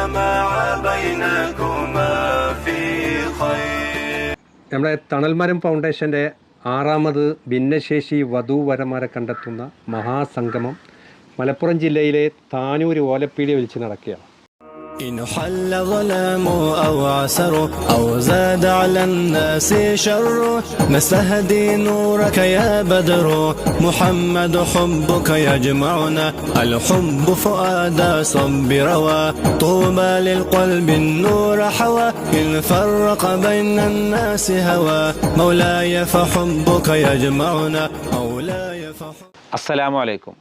جمع بينكما في خير നമ്മുടെ തണൽമരം ഫൗണ്ടേഷൻ്റെ ആറാമത് ഭിന്നശേഷി വധൂവരന്മാരെ കണ്ടെത്തുന്ന മഹാസംഗമം മലപ്പുറം ജില്ലയിലെ താനൂർ ഓലപ്പീടി വിളിച്ച് നടക്കുകയാണ് إن حل ظلام أو عسر أو زاد على الناس شر نستهدي نورك يا بدر. محمد حبك يجمعنا الحب فؤاد صب روى. طوبى للقلب النور حوى إن فرق بين الناس هوى. مولاي فحبك يجمعنا مولاي فحبك السلام عليكم.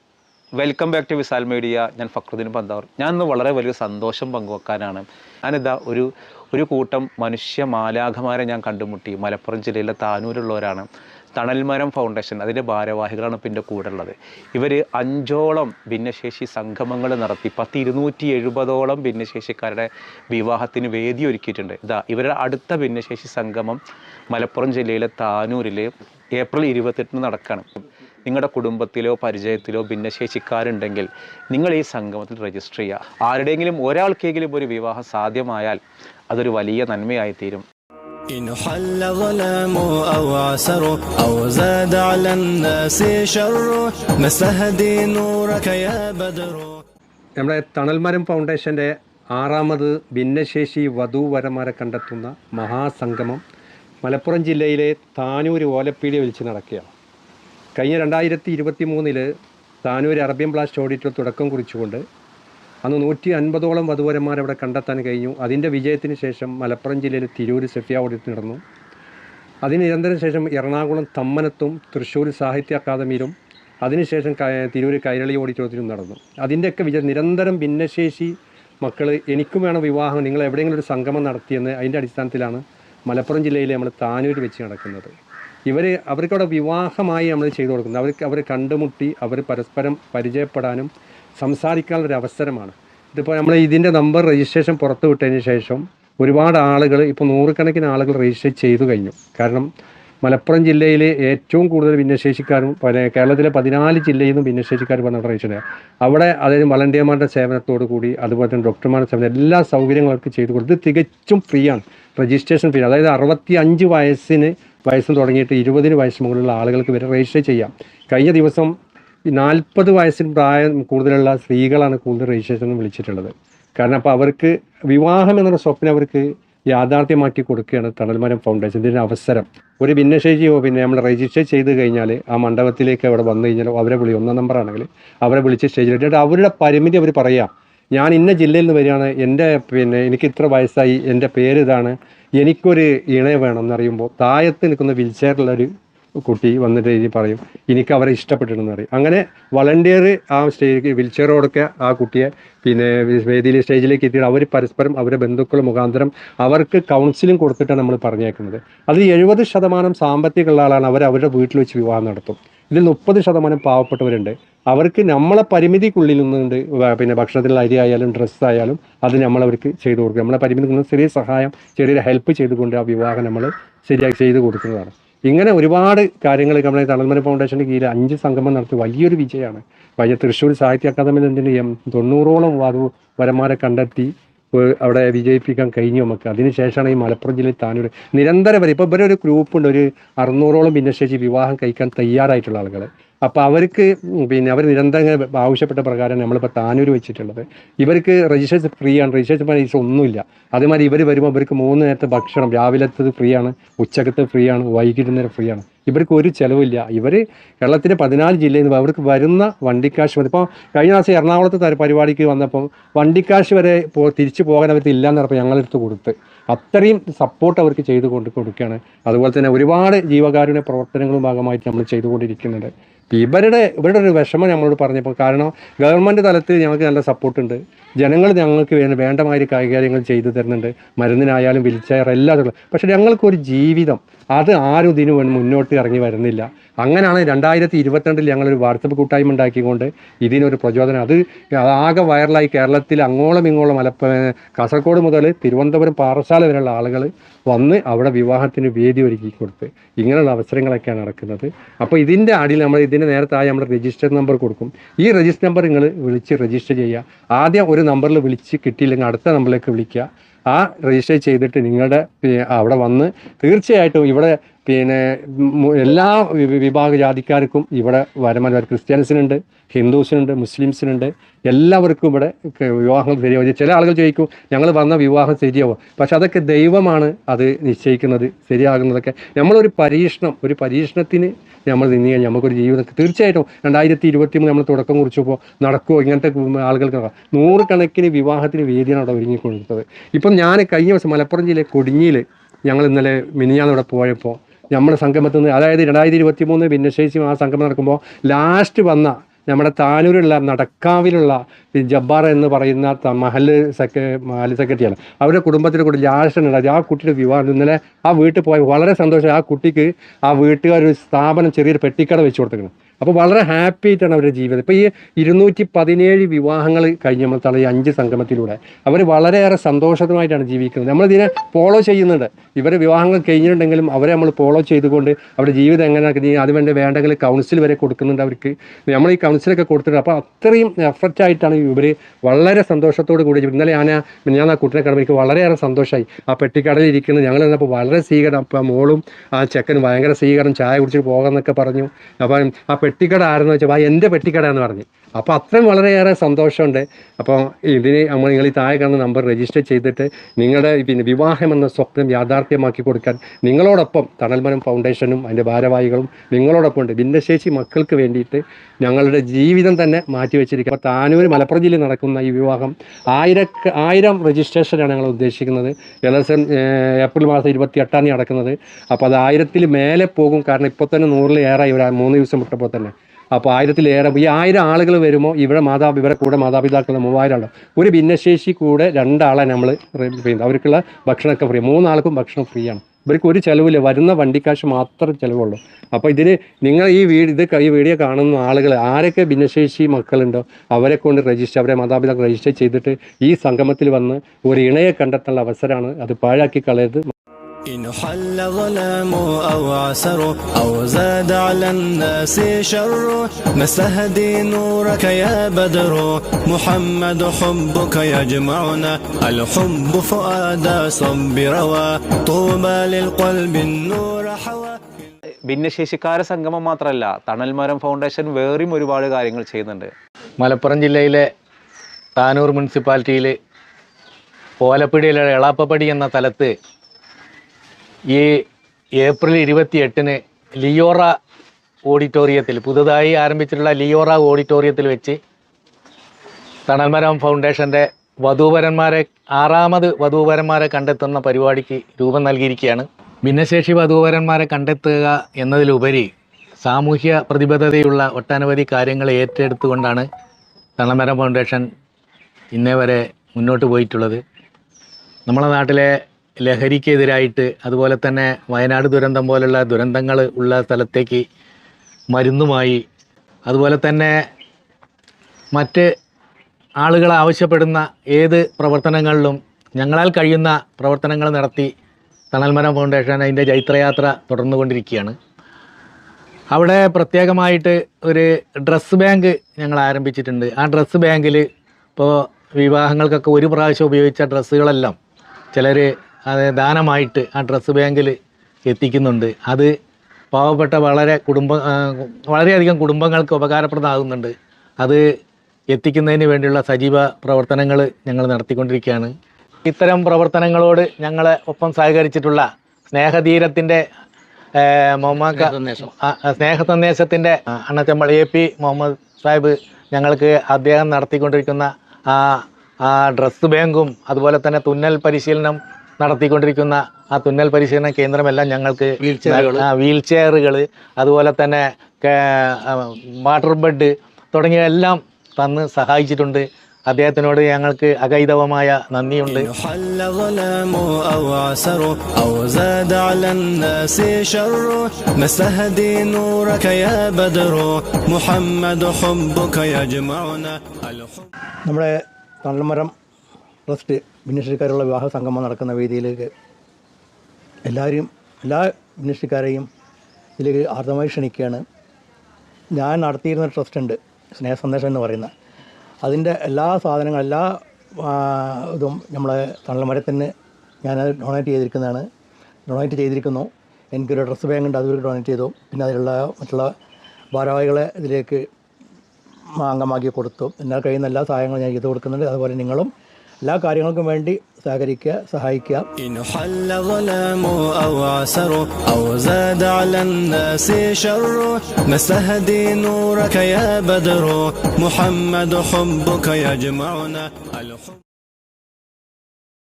Welcome back to Visal media ഞാൻ ഫക്രുദ്ദീൻ പന്താവർ. ഞാൻ ഇന്ന് വളരെ വലിയ സന്തോഷം പങ്കുവെക്കാനാണ്. ഞാനിതാ ഒരു ഒരു കൂട്ടം മനുഷ്യ മാലാഖമാരെ ഞാൻ കണ്ടുമുട്ടി. മലപ്പുറം ജില്ലയിലെ താനൂരുള്ളവരാണ്. തണൽമരം ഫൗണ്ടേഷൻ അതിന്റെ ഭാരവാഹികളാണ് പിന്നെ കൂടെ ഉള്ളത് ഇവർ അഞ്ചോളം ഭിന്നശേഷി സംഗമങ്ങൾ നടത്തി. പത്ത് ഇരുന്നൂറ്റി എഴുപതോളം ഭിന്നശേഷിക്കാരുടെ വിവാഹത്തിന് വേദി ഒരുക്കിയിട്ടുണ്ട്. ഇതാ ഇവരുടെ അടുത്ത ഭിന്നശേഷി സംഗമം മലപ്പുറം ജില്ലയിലെ താനൂരിൽ ഏപ്രിൽ ഇരുപത്തെട്ടിന് നടക്കുകയാണ് നിങ്ങളുടെ കുടുംബത്തിലോ പരിചയത്തിലോ ഭിന്നശേഷിക്കാരുണ്ടെങ്കിൽ നിങ്ങൾ ഈ സംഗമത്തിൽ രജിസ്റ്റർ ചെയ്യുക ആരുടെയെങ്കിലും ഒരാൾക്കെങ്കിലും ഒരു വിവാഹം സാധ്യമായാൽ അതൊരു വലിയ നന്മയായി തീരും إن حل ظلام أو عسر أو زاد على الناس شر نستهدي نورك يا بدر നമ്മുടെ തണൽമരം ഫൗണ്ടേഷൻ്റെ ആറാമത് ഭിന്നശേഷി വധൂവരന്മാരെ കണ്ടെത്തുന്ന മഹാസംഗമം മലപ്പുറം ജില്ലയിലെ താനൂർ ഓലപ്പീടി വിളിച്ച് നടക്കുകയാണ് കഴിഞ്ഞ രണ്ടായിരത്തി ഇരുപത്തി മൂന്നിൽ താനൂർ അറബ്യൻ ബ്ലാസ്റ്റ് ഓഡിറ്റിൽ തുടക്കം കുറിച്ചുകൊണ്ട് അന്ന് നൂറ്റി അൻപതോളം വധുവരന്മാരെ അവിടെ കണ്ടെത്താൻ കഴിഞ്ഞു. അതിന്റെ വിജയത്തിന് ശേഷം മലപ്പുറം ജില്ലയിൽ തിരൂർ സെഫിയ ഓഡിറ്റ് നടന്നു. അതിന് നിരന്തരം ശേഷം എറണാകുളം തമ്മനത്തും തൃശ്ശൂർ സാഹിത്യ അക്കാദമിയിലും അതിനുശേഷം തിരൂർ കൈരളി ഓഡിറ്റോറിയത്തിലും നടന്നു. അതിന്റെയൊക്കെ വിജയം നിരന്തരം ഭിന്നശേഷി മക്കൾ എനിക്കും വേണം വിവാഹം. നിങ്ങൾ എവിടെയെങ്കിലും ഒരു സംഗമം നടത്തിയെന്ന് അതിന്റെ അടിസ്ഥാനത്തിലാണ് മലപ്പുറം ജില്ലയിലെ നമ്മൾ താനൂർ വെച്ച് നടക്കുന്നത്. ഇവർ അവർക്കവിടെ വിവാഹമായി നമ്മൾ ചെയ്തു കൊടുക്കുന്നത്. അവർക്ക് അവർ കണ്ടുമുട്ടി അവർ പരസ്പരം പരിചയപ്പെടാനും സംസാരിക്കാനുള്ള ഒരു അവസരമാണ്. ഇതിപ്പോൾ നമ്മൾ ഇതിന്റെ നമ്പർ രജിസ്ട്രേഷൻ പുറത്തു വിട്ടതിന് ശേഷം ഒരുപാട് ആളുകൾ ഇപ്പോൾ നൂറുകണക്കിന് ആളുകൾ രജിസ്റ്റർ ചെയ്തു കഴിഞ്ഞു. കാരണം മലപ്പുറം ജില്ലയിലെ ഏറ്റവും കൂടുതൽ ഭിന്നശേഷിക്കാരും പിന്നെ കേരളത്തിലെ പതിനാല് ജില്ലയിൽ നിന്നും ഭിന്നശേഷിക്കാർ വന്ന രജിസ്റ്റർ അവിടെ അതായത് വളണ്ടിയർമാരുടെ സേവനത്തോടു കൂടി അതുപോലെ തന്നെ ഡോക്ടർമാരുടെ സേവനം എല്ലാ സൗകര്യങ്ങളും അവർക്ക് ചെയ്തു കൊടുത്ത് തികച്ചും ഫ്രീ ആണ് രജിസ്ട്രേഷൻ ഫീ അതായത് അറുപത്തി അഞ്ച് വയസ്സിന് വയസ്സ് തുടങ്ങിയിട്ട് ഇരുപതിന് വയസ്സ് മുകളിലുള്ള ആളുകൾക്ക് വരെ രജിസ്റ്റർ ചെയ്യാം. കഴിഞ്ഞ ദിവസം നാൽപ്പത് വയസ്സിന് പ്രായം കൂടുതലുള്ള സ്ത്രീകളാണ് കൂടുതൽ രജിസ്ട്രേഷൻ വിളിച്ചിട്ടുള്ളത്. കാരണം അപ്പോൾ അവർക്ക് വിവാഹം എന്നുള്ള സ്വപ്നം അവർക്ക് യാഥാർത്ഥ്യമാക്കി കൊടുക്കുകയാണ് തണൽമരം ഫൗണ്ടേഷൻ ഇതിന്റെ അവസരം. ഒരു ഭിന്നശേഷിയോ പിന്നെ നമ്മൾ രജിസ്റ്റർ ചെയ്ത് കഴിഞ്ഞാൽ ആ മണ്ഡപത്തിലേക്ക് അവിടെ വന്നു കഴിഞ്ഞാൽ അവരെ വിളി ഒന്നാം നമ്പറാണെങ്കിൽ അവരെ വിളിച്ച് സ്റ്റേജിൽ അവരുടെ പരിമിതി അവർ പറയാം. ഞാൻ ഇന്ന ജില്ലയിൽ നിന്ന് വരികയാണ് എന്റെ പിന്നെ എനിക്ക് ഇത്ര വയസ്സായി എന്റെ പേര് ഇതാണ് എനിക്കൊരു ഇണയെ വേണം എന്നറിയുമ്പോൾ താഴത്ത് നിൽക്കുന്ന വീൽ ഒരു കുട്ടി വന്നിട്ട് ഇനി പറയും എനിക്ക് അവരെ ഇഷ്ടപ്പെട്ടിട്ടുണ്ടെന്ന് പറയും. അങ്ങനെ വളണ്ടിയർ ആ സ്റ്റേജ് വീൽചെയറോടൊക്കെ ആ കുട്ടിയെ പിന്നെ വേദിയിൽ സ്റ്റേജിലേക്ക് എത്തിയിട്ട് അവർ പരസ്പരം അവരെ ബന്ധുക്കൾ മുഖാന്തരം അവർക്ക് കൗൺസിലിംഗ് കൊടുത്തിട്ടാണ് നമ്മൾ പറഞ്ഞേക്കുന്നത്. അതിൽ എഴുപത് ശതമാനം സാമ്പത്തികമുള്ള ആളാണ് അവർ അവരുടെ വീട്ടിൽ വെച്ച് വിവാഹം നടത്തും. ഇതിൽ മുപ്പത് ശതമാനം പാവപ്പെട്ടവരുണ്ട്. അവർക്ക് നമ്മളെ പരിമിതിക്കുള്ളിൽ നിന്നുകൊണ്ട് പിന്നെ ഭക്ഷണത്തിലുള്ള അരി ആയാലും ഡ്രസ്സ് ആയാലും അത് നമ്മൾ അവർക്ക് ചെയ്തു കൊടുക്കും. നമ്മളെ പരിമിതിക്കുള്ള ചെറിയ സഹായം ചെറിയൊരു ഹെൽപ്പ് ചെയ്തുകൊണ്ട് ആ വിവാഹം നമ്മൾ ശരിയാക്കി ചെയ്തു കൊടുക്കുന്നതാണ്. ഇങ്ങനെ ഒരുപാട് കാര്യങ്ങൾ നമ്മുടെ തണൽമര ഫൗണ്ടേഷന്റെ കീഴിൽ അഞ്ച് സംഗമം നടത്തി വലിയൊരു വിജയമാണ്. വലിയ തൃശ്ശൂർ സാഹിത്യ അക്കാദമിയിൽ എന്തിന് തൊണ്ണൂറോളം വധു വരന്മാരെ കണ്ടെത്തി. അവിടെ വിജയിപ്പിക്കാൻ കഴിഞ്ഞു നമുക്ക്. അതിനുശേഷമാണ് ഈ മലപ്പുറം ജില്ലയിൽ താനൂർ നിരന്തരം വരെ. ഇപ്പോൾ ഇവരെ ഒരു ഗ്രൂപ്പുണ്ട് ഒരു അറുന്നൂറോളം ഭിന്നശേഷി വിവാഹം കഴിക്കാൻ തയ്യാറായിട്ടുള്ള ആളുകൾ അപ്പോൾ അവർക്ക് പിന്നെ അവർ നിരന്തരം ആവശ്യപ്പെട്ട പ്രകാരം നമ്മളിപ്പോൾ താനൂർ വെച്ചിട്ടുള്ളത്. ഇവർക്ക് രജിസ്ട്രേഷൻ ഫ്രീ ആണ്. രജിസ്ട്രേഷൻ പൈസ ഒന്നുമില്ല. അതേമാതിരി ഇവർ വരുമ്പോൾ ഇവർക്ക് മൂന്ന് നേരത്തെ ഭക്ഷണം. രാവിലത്തത് ഫ്രീ ആണ്. ഉച്ചക്കത്തെ ഫ്രീ ആണ്. വൈകിട്ട് നേരം ഫ്രീ ആണ്. ഇവർക്ക് ഒരു ചിലവില്ല. ഇവർ കേരളത്തിലെ പതിനാല് ജില്ലയിൽ നിന്ന് അവർക്ക് വരുന്ന വണ്ടിക്കാശ് മതി ഇപ്പോൾ കഴിഞ്ഞ മാസം എറണാകുളത്തെ പരിപാടിക്ക് വന്നപ്പം വണ്ടിക്കാശ് വരെ പോ തിരിച്ചു പോകാൻ അവർക്ക് ഇല്ലയെന്ന് പറഞ്ഞപ്പോൾ ഞങ്ങളെടുത്ത് കൊടുത്ത്. അത്രയും സപ്പോർട്ട് അവർക്ക് ചെയ്തു കൊണ്ട് കൊടുക്കുകയാണ്. അതുപോലെ തന്നെ ഒരുപാട് ജീവകാരുണ്യ പ്രവർത്തനങ്ങളും ഭാഗമായിട്ട് നമ്മൾ ചെയ്തുകൊണ്ടിരിക്കുന്നുണ്ട് ഇവരുടെ ഇവരുടെ ഒരു വിഷമം നമ്മളോട് പറഞ്ഞപ്പോൾ കാരണം ഗവൺമെന്റ് തലത്തിൽ ഞങ്ങൾക്ക് നല്ല സപ്പോർട്ടുണ്ട് ജനങ്ങൾ ഞങ്ങൾക്ക് വേണ്ട വേണ്ടമാതിരി കൈകാര്യങ്ങൾ ചെയ്തു തരുന്നുണ്ട്. മരുന്നിനായാലും വിൽച്ചയർ എല്ലാതും പക്ഷേ ഞങ്ങൾക്കൊരു ജീവിതം അത് ആരും ഇതിനു വേണ്ടി മുന്നോട്ട് ഇറങ്ങി വരുന്നില്ല. അങ്ങനെയാണ് രണ്ടായിരത്തി ഇരുപത്തിരണ്ടിൽ ഞങ്ങളൊരു വാട്സപ്പ് കൂട്ടായ്മ ഉണ്ടാക്കിക്കൊണ്ട് ഇതിനൊരു പ്രചോദനം. അത് ആകെ വൈറലായി കേരളത്തിൽ അങ്ങോളം ഇങ്ങോളം മലപ്പ കാസർഗോഡ് മുതൽ തിരുവനന്തപുരം പാറശാല വരെയുള്ള ആളുകൾ വന്ന് അവിടെ വിവാഹത്തിന് വേദി ഒരുക്കി കൊടുത്ത്. ഇങ്ങനെയുള്ള അവസരങ്ങളൊക്കെയാണ് നടക്കുന്നത്. അപ്പോൾ ഇതിന്റെ അടിയിൽ നമ്മൾ ഇതിന്റെ നേരത്തായി നമ്മൾ രജിസ്റ്റർ നമ്പർ കൊടുക്കും. ഈ രജിസ്റ്റർ നമ്പർ നിങ്ങൾ വിളിച്ച് രജിസ്റ്റർ ചെയ്യുക. ആദ്യം ഒരു നമ്പറിൽ വിളിച്ച് കിട്ടിയില്ലെങ്കിൽ അടുത്ത നമ്പറിലേക്ക് വിളിക്കുക. ആ രജിസ്റ്റർ ചെയ്തിട്ട് നിങ്ങളുടെ അവിടെ വന്ന് തീർച്ചയായിട്ടും ഇവിടെ പിന്നെ എല്ലാ വിഭാഗ ജാതിക്കാർക്കും ഇവിടെ വരുമാനം ക്രിസ്ത്യാനിസിനുണ്ട് ഹിന്ദുസിനുണ്ട് മുസ്ലിംസിനുണ്ട്. എല്ലാവർക്കും ഇവിടെ വിവാഹം ശരിയാവും ചില ആളുകൾ ചോദിക്കും ഞങ്ങൾ വന്ന വിവാഹം ശരിയാവും? പക്ഷെ അതൊക്കെ ദൈവമാണ് അത് നിശ്ചയിക്കുന്നത് ശരിയാകുന്നതൊക്കെ. നമ്മളൊരു പരീക്ഷണം ഒരു പരീക്ഷണത്തിന് നമ്മൾ നിന്ന് കഴിഞ്ഞാൽ നമുക്കൊരു ജീവിതം തീർച്ചയായിട്ടും രണ്ടായിരത്തി ഇരുപത്തി മൂന്ന് നമ്മൾ തുടക്കം കുറിച്ചപ്പോൾ നടക്കുമോ ഇങ്ങനത്തെ ആളുകൾക്ക് നൂറുകണക്കിന് വിവാഹത്തിന് വേദിയാണ് അവിടെ ഒരുങ്ങിക്കൊടുത്തത് ഇപ്പം ഞാൻ കഴിഞ്ഞ ദിവസം മലപ്പുറം ജില്ലയിലെ കൊടിഞ്ഞിയിൽ ഞങ്ങൾ ഇന്നലെ മിനിഞ്ഞാന്ന് ഇവിടെ പോയപ്പോൾ നമ്മുടെ സംഗമത്തിൽ നിന്ന് അതായത് രണ്ടായിരത്തി ഇരുപത്തി മൂന്ന് ഭിന്നശേഷി ആ സംഗമം നടക്കുമ്പോൾ ലാസ്റ്റ് വന്ന നമ്മുടെ താനൂരുള്ള നടക്കാവിലുള്ള ജബ്ബാർ എന്ന് പറയുന്ന മഹൽ സെക്ര മഹൽ സെക്രട്ടറിയാണ് അവരുടെ കുടുംബത്തിലെ കൂടി ഉണ്ടായത് ആ കുട്ടിയുടെ വിവാഹം. ഇന്നലെ ആ വീട്ടിൽ പോയി വളരെ സന്തോഷം. ആ കുട്ടിക്ക് ആ വീട്ടുകാർ ഒരു സ്ഥാപനം ചെറിയൊരു പെട്ടിക്കട വെച്ച് കൊടുത്തേക്കണം അപ്പോൾ വളരെ ഹാപ്പി ആയിട്ടാണ് അവരുടെ ജീവിതം. ഇപ്പോൾ ഈ ഇരുന്നൂറ്റി പതിനേഴ് വിവാഹങ്ങൾ നമ്മൾ ഈ അഞ്ച് സംഗമത്തിലൂടെ അവർ വളരെയേറെ സന്തോഷമായിട്ടാണ് ജീവിക്കുന്നത്. നമ്മളിതിനെ ഫോളോ ചെയ്യുന്നുണ്ട്. ഇവർ വിവാഹങ്ങൾ കഴിഞ്ഞിട്ടുണ്ടെങ്കിലും അവരെ നമ്മൾ ഫോളോ ചെയ്തുകൊണ്ട് അവരുടെ ജീവിതം എങ്ങനെ അതുവേണ്ടി വേണ്ടെങ്കിൽ കൗൺസിൽ വരെ കൊടുക്കുന്നുണ്ട് അവർക്ക്. നമ്മൾ ഈ കൗൺസിലൊക്കെ കൊടുത്തിട്ടുണ്ട് അപ്പോൾ അത്രയും എഫർട്ടായിട്ടാണ് ഇവർ വളരെ സന്തോഷത്തോട് കൂടി. ഇന്നലെ ഞാൻ ഞാൻ ആ കുട്ടിനെ കാണുമ്പോൾ എനിക്ക് വളരെയേറെ സന്തോഷമായി ആ പെട്ടിക്കടയിൽ ഇരിക്കുന്നത് ഞങ്ങൾ നിന്നപ്പോൾ വളരെ സ്വീകരണം. അപ്പോൾ ആ മോളും ആ ചെക്കനും ഭയങ്കര സ്വീകരണം ചായ കുടിച്ചിട്ട് പോകാമെന്നൊക്കെ പറഞ്ഞു. അപ്പം ആ പെട്ടിക്കട ആരെന്ന് വെച്ചാൽ ആ എന്റെ പെട്ടിക്കട എന്ന് പറഞ്ഞു. അപ്പോൾ അത്രയും വളരെയേറെ സന്തോഷമുണ്ട്. അപ്പോൾ ഇതിന് നമ്മൾ നിങ്ങൾ ഈ താഴെ കാണുന്ന നമ്പർ രജിസ്റ്റർ ചെയ്തിട്ട് നിങ്ങളുടെ പിന്നെ വിവാഹം എന്ന സ്വപ്നം യാഥാർത്ഥ്യമാക്കി കൊടുക്കാൻ നിങ്ങളോടൊപ്പം തണൽമനം ഫൗണ്ടേഷനും അതിന്റെ ഭാരവാഹികളും നിങ്ങളോടൊപ്പം ഉണ്ട്. ഭിന്നശേഷി മക്കൾക്ക് വേണ്ടിയിട്ട് ഞങ്ങളുടെ ജീവിതം തന്നെ മാറ്റിവെച്ചിരിക്കുക അപ്പോൾ താനൂർ മലപ്പുറം ജില്ലയിൽ നടക്കുന്ന ഈ വിവാഹം ആയിര ആയിരം രജിസ്ട്രേഷനാണ് ഞങ്ങൾ ഉദ്ദേശിക്കുന്നത്. ഏകദേശം ഏപ്രിൽ മാസം ഇരുപത്തി എട്ടാം തീയതി നടക്കുന്നത്. അപ്പോൾ അത് ആയിരത്തിൽ മേലെ പോകും. കാരണം ഇപ്പോൾ തന്നെ നൂറിലേറെ ഒരു മൂന്ന് ദിവസം വിട്ടപ്പോൾ തന്നെ. അപ്പോൾ ആയിരത്തിലേറെ ഈ ആയിരം ആളുകൾ വരുമ്പോൾ ഇവിടെ മാതാ ഇവരെ കൂടെ മാതാപിതാക്കൾ മൂവായിരം ആളും ഒരു ഭിന്നശേഷി കൂടെ രണ്ടാളെ നമ്മൾ അവർക്കുള്ള ഭക്ഷണമൊക്കെ ഫ്രീ മൂന്നാൾക്കും ഭക്ഷണം ഫ്രീ ആണ് ഇവർക്ക് ഒരു ചിലവില്ല വരുന്ന വണ്ടിക്കാശ് മാത്രം ചിലവുള്ളൂ. അപ്പോൾ ഇതിന് നിങ്ങൾ ഈ വീട് ഇത് ഈ വീഡിയോ കാണുന്ന ആളുകൾ ആരൊക്കെ ഭിന്നശേഷി മക്കളുണ്ടോ അവരെ കൊണ്ട് രജിസ്റ്റർ അവരെ മാതാപിതാക്കൾ രജിസ്റ്റർ ചെയ്തിട്ട് ഈ സംഗമത്തിൽ വന്ന് ഒരു ഇണയെ കണ്ടെത്താനുള്ള അവസരമാണ് അത് പാഴാക്കി കളയരുത്. إن حل ظلام أو عسر أو زاد على الناس شر نستهدي نورك يا بدر محمد حبك يجمعنا الحب فؤاد صب روى طوبى للقلب النور حوى ഭിന്നശേഷിക്കാര സംഗമം മാത്രമല്ല തണൽമരം ഫൗണ്ടേഷൻ വേറെയും ഒരുപാട് കാര്യങ്ങൾ ചെയ്യുന്നുണ്ട് മലപ്പുറം ജില്ലയിലെ താനൂർ മുനിസിപ്പാലിറ്റിയിൽ ഓലപ്പിടിയിലെ എളാപ്പപ്പടി എന്ന സ്ഥലത്ത് ഈ ഏപ്രിൽ ഇരുപത്തി എട്ടിന് ലിയോറ ഓഡിറ്റോറിയത്തിൽ പുതുതായി ആരംഭിച്ചിട്ടുള്ള ലിയോറ ഓഡിറ്റോറിയത്തിൽ വെച്ച് തണൽമരം ഫൗണ്ടേഷന്റെ വധൂവരന്മാരെ ആറാമത് വധൂവരന്മാരെ കണ്ടെത്തുന്ന പരിപാടിക്ക് രൂപം നൽകിയിരിക്കുകയാണ്. ഭിന്നശേഷി വധൂവരന്മാരെ കണ്ടെത്തുക എന്നതിലുപരി സാമൂഹ്യ പ്രതിബദ്ധതയുള്ള ഒട്ടനവധി കാര്യങ്ങൾ ഏറ്റെടുത്തുകൊണ്ടാണ് തണൽമരം ഫൗണ്ടേഷൻ ഇന്നേ വരെ മുന്നോട്ട് പോയിട്ടുള്ളത്. നമ്മുടെ നാട്ടിലെ ലഹരിക്കെതിരായിട്ട് അതുപോലെ തന്നെ വയനാട് ദുരന്തം പോലുള്ള ദുരന്തങ്ങൾ ഉള്ള സ്ഥലത്തേക്ക് മരുന്നുമായി അതുപോലെ തന്നെ മറ്റ് ആളുകൾ ആവശ്യപ്പെടുന്ന ഏത് പ്രവർത്തനങ്ങളിലും ഞങ്ങളാൽ കഴിയുന്ന പ്രവർത്തനങ്ങൾ നടത്തി തണൽമരം ഫൗണ്ടേഷൻ അതിന്റെ ചൈത്രയാത്ര തുടർന്നുകൊണ്ടിരിക്കുകയാണ്. അവിടെ പ്രത്യേകമായിട്ട് ഒരു ഡ്രസ്സ് ബാങ്ക് ഞങ്ങൾ ആരംഭിച്ചിട്ടുണ്ട്. ആ ഡ്രസ്സ് ബാങ്കിൽ ഇപ്പോൾ വിവാഹങ്ങൾക്കൊക്കെ ഒരു പ്രാവശ്യം ഉപയോഗിച്ച ഡ്രസ്സുകളെല്ലാം ചിലർ അത് ദാനമായിട്ട് ആ ഡ്രസ്സ് ബാങ്കിൽ എത്തിക്കുന്നുണ്ട്. അത് പാവപ്പെട്ട വളരെ കുടുംബ വളരെയധികം കുടുംബങ്ങൾക്ക് ഉപകാരപ്രദമാകുന്നുണ്ട്. അത് എത്തിക്കുന്നതിന് വേണ്ടിയുള്ള സജീവ പ്രവർത്തനങ്ങൾ ഞങ്ങൾ നടത്തിക്കൊണ്ടിരിക്കുകയാണ്. ഇത്തരം പ്രവർത്തനങ്ങളോട് ഞങ്ങളെ ഒപ്പം സഹകരിച്ചിട്ടുള്ള സ്നേഹധീരത്തിന്റെ മൊഹമ്മദ് സ്നേഹ സന്ദേശത്തിന്റെ അണ്ണച്ചമ്പൾ എ പി മുഹമ്മദ് സാഹിബ് ഞങ്ങൾക്ക് അദ്ദേഹം നടത്തിക്കൊണ്ടിരിക്കുന്ന ആ ഡ്രസ്സ് ബാങ്കും അതുപോലെ തന്നെ തുന്നൽ പരിശീലനം നടത്തിക്കൊണ്ടിരിക്കുന്ന ആ തുന്നൽ പരിശീലന കേന്ദ്രമെല്ലാം ഞങ്ങൾക്ക് വീൽ ചെയറുകൾ അതുപോലെ തന്നെ വാട്ടർ ബെഡ് തുടങ്ങിയ എല്ലാം തന്ന് സഹായിച്ചിട്ടുണ്ട്. അദ്ദേഹത്തിനോട് ഞങ്ങൾക്ക് അഗൈതവമായ നന്ദിയുണ്ട്. നമ്മുടെ തള്ളമരം ട്രസ്റ്റ് ഭിന്നശേഷിക്കാരുള്ള വിവാഹ സംഗമം നടക്കുന്ന വേദിയിലേക്ക് എല്ലാവരെയും എല്ലാ ഭിന്നശേഷിക്കാരെയും ഇതിലേക്ക് ആർദ്രമായി ക്ഷണിക്കുകയാണ്. ഞാൻ നടത്തിയിരുന്ന ട്രസ്റ്റ് ഉണ്ട് സ്നേഹ സന്ദേശം എന്ന് പറയുന്ന. അതിന്റെ എല്ലാ സാധനങ്ങളും എല്ലാ ഇതും നമ്മളെ തണൽമരത്തിന് ഞാൻ ഡൊണേറ്റ് ചെയ്തിരിക്കുന്നതാണ്. ഡൊണേറ്റ് ചെയ്തിരിക്കുന്നു. എനിക്കൊരു ഡ്രസ്സ് ബാങ്ക് ഉണ്ട് അതൊരു ഡൊണേറ്റ് ചെയ്തു. പിന്നെ അതിലുള്ള മറ്റുള്ള ഭാരവാഹികളെ ഇതിലേക്ക് അംഗമാക്കി കൊടുത്തു. എന്നാൽ കഴിയുന്ന എല്ലാ സഹായങ്ങളും ഞാൻ ചെയ്തു കൊടുക്കുന്നുണ്ട്. അതുപോലെ നിങ്ങളും എല്ലാ കാര്യങ്ങൾക്കും വേണ്ടി സഹകരിക്കുക സഹായിക്കുക. إن